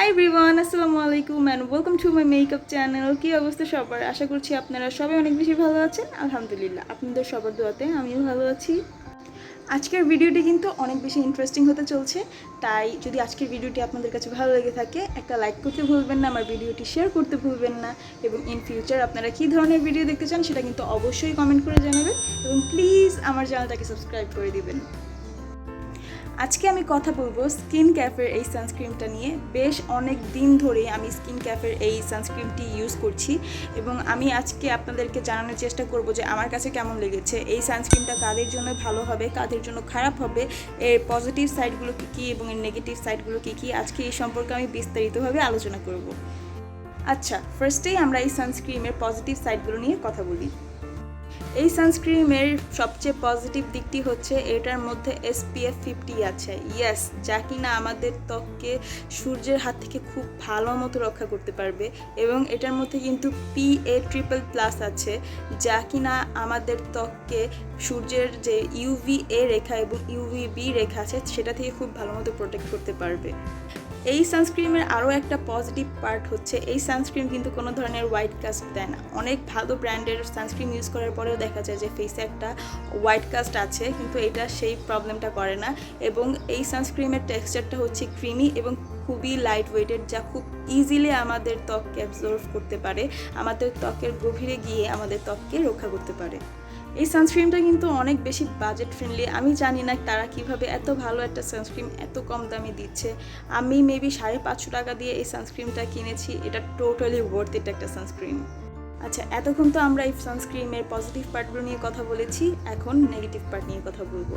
High everyone আসসালামু আলাইকুম and welcome to my makeup channel কী অবস্থা সবার? আশা করছি আপনারা সবাই অনেক বেশি ভালো আছেন। আলহামদুলিল্লাহ, আপনাদের সবার দোয়াতে আমিও ভালো আছি। আজকের ভিডিওটি কিন্তু অনেক বেশি ইন্টারেস্টিং হতে চলছে। তাই যদি আজকের ভিডিওটি আপনাদের কাছে ভালো লেগে থাকে, একটা লাইক করতে ভুলবেন না, আমার ভিডিওটি শেয়ার করতে ভুলবেন না। এবং ইন ফিউচার আপনারা কী ধরনের ভিডিও দেখতে চান, সেটা কিন্তু অবশ্যই কমেন্ট করে জানাবেন। এবং প্লিজ আমার চ্যানেলটাকে সাবস্ক্রাইব করে দিবেন। আজকে আমি কথা বলব স্কিন ক্যাফের এই সানস্ক্রিনটা নিয়ে। বেশ অনেক দিন ধরে আমি স্কিন ক্যাফের এই সানস্ক্রিনটি ইউজ করছি এবং আমি আজকে আপনাদেরকে জানানোর চেষ্টা করব যে আমার কাছে কেমন লেগেছে, এই সানস্ক্রিনটা কাদের জন্য ভালো হবে, কাদের জন্য খারাপ হবে, এর পজিটিভ সাইডগুলো কী কী এবং এর নেগেটিভ সাইডগুলো কী কী, আজকে এই সম্পর্কে আমি বিস্তারিতভাবে আলোচনা করব। আচ্ছা ফার্স্টেই আমরা এই সানস্ক্রিমের পজিটিভ সাইডগুলো নিয়ে কথা বলি। এই সানস্ক্রিমের সবচেয়ে পজিটিভ দিকটি হচ্ছে এটার মধ্যে এসপিএফ ফিফটি আছে। ইয়েস যা কিনা আমাদের ত্বককে সূর্যের হাত থেকে খুব ভালো মতো রক্ষা করতে পারবে এবং এটার মধ্যে কিন্তু পি এ ট্রিপল প্লাস আছে, যা কিনা আমাদের ত্বককে সূর্যের যে ইউভি এ রেখা এবং ইউভি বি রেখা আছে, সেটা থেকে খুব ভালো মতো প্রোটেক্ট করতে পারবে। এই সানস্ক্রিমের আরও একটা পজিটিভ পার্ট হচ্ছে, এই সানস্ক্রিম কিন্তু কোনো ধরনের হোয়াইট কাস্ট দেয় না। অনেক ভালো ব্র্যান্ডের সানস্ক্রিম ইউজ করার পরেও দেখা যায় যে ফেসে একটা হোয়াইট কাস্ট আছে, কিন্তু এটা সেই প্রবলেমটা করে না। এবং এই সানস্ক্রিমের টেক্সচারটা হচ্ছে ক্রিমি এবং খুবই লাইট ওয়েটেড যা খুব ইজিলি আমাদের ত্বককে অ্যাবজর্ভ করতে পারে, আমাদের ত্বকের গভীরে গিয়ে আমাদের ত্বককে রক্ষা করতে পারে। এই সানস্ক্রিনটা কিন্তু অনেক বেশি বাজেট ফ্রেন্ডলি আমি জানি না তারা কীভাবে এত ভালো একটা সানস্ক্রিন এত কম দামে দিচ্ছে। আমি মেবি সাড়ে পাঁচশো টাকা দিয়ে এই সানস্ক্রিনটা কিনেছি। এটা টোটালি ওয়ার্থ এটা একটা সানস্ক্রিন আচ্ছা এতক্ষণ তো আমরা এই সানস্ক্রিনের পজিটিভ পার্টগুলো নিয়ে কথা বলেছি। এখন নেগেটিভ পার্ট নিয়ে কথা বলব।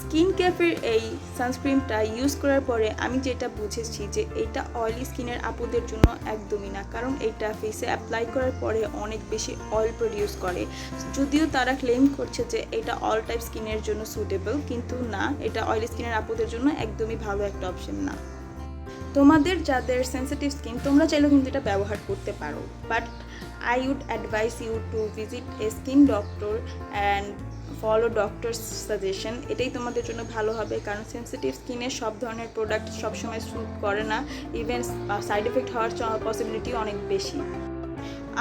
স্কিন ক্যাফের এই সানস্ক্রিনটা ইউজ করার পরে আমি যেটা বুঝেছি যে এটা অয়েলি স্কিনের আপুদের জন্য একদমই না। কারণ এটা ফেসে অ্যাপ্লাই করার পরে অনেক বেশি অয়েল প্রডিউস করে। যদিও তারা ক্লেম করছে যে এটা অল টাইপ স্কিনের জন্য সুটেবল কিন্তু না, এটা অয়েলি স্কিনের আপুদের জন্য একদমই ভালো একটা অপশন না। তোমাদের যাদের সেন্সিটিভ স্কিন তোমরা চাইলেও কিন্তু এটা ব্যবহার করতে পারো। But I would advise you to visit a skin doctor and follow doctor suggestion এটাই তোমাদের জন্য ভালো হবে। কারণ সেন্সিটিভ স্কিনে সব ধরনের প্রোডাক্ট সবসময় স্যুট করে না। ইভেন সাইড এফেক্ট হওয়ার পসিবিলিটি অনেক বেশি।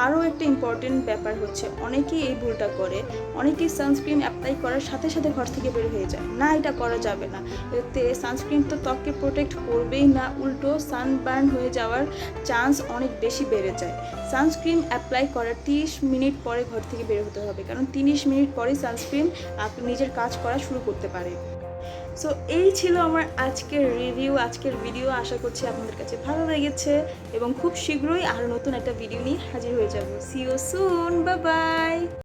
আরও একটা ইম্পর্টেন্ট ব্যাপার হচ্ছে, অনেকেই এই ভুলটা করে, অনেকেই সানস্ক্রিন অ্যাপ্লাই করার সাথে সাথে ঘর থেকে বের হয়ে যায়। না, এটা করা যাবে না। এতে সানস্ক্রিন তো ত্বককে প্রোটেক্ট করবেই না, উল্টো সানবার্ন হয়ে যাওয়ার চান্স অনেক বেশি বেড়ে যায়। সানস্ক্রিন অ্যাপ্লাই করার তিরিশ মিনিট পরে ঘর থেকে বের হতে হবে, কারণ তিরিশ মিনিট পরেই সানস্ক্রিন আপনি নিজের কাজ করা শুরু করতে পারে সো এই ছিল আমার আজকের রিভিউ আজকের ভিডিও আশা করছি আপনাদের কাছে ভালো লেগেছে এবং খুব শীঘ্রই আরও নতুন একটা ভিডিও নিয়ে হাজির হয়ে যাব। সিও সুন বা বাই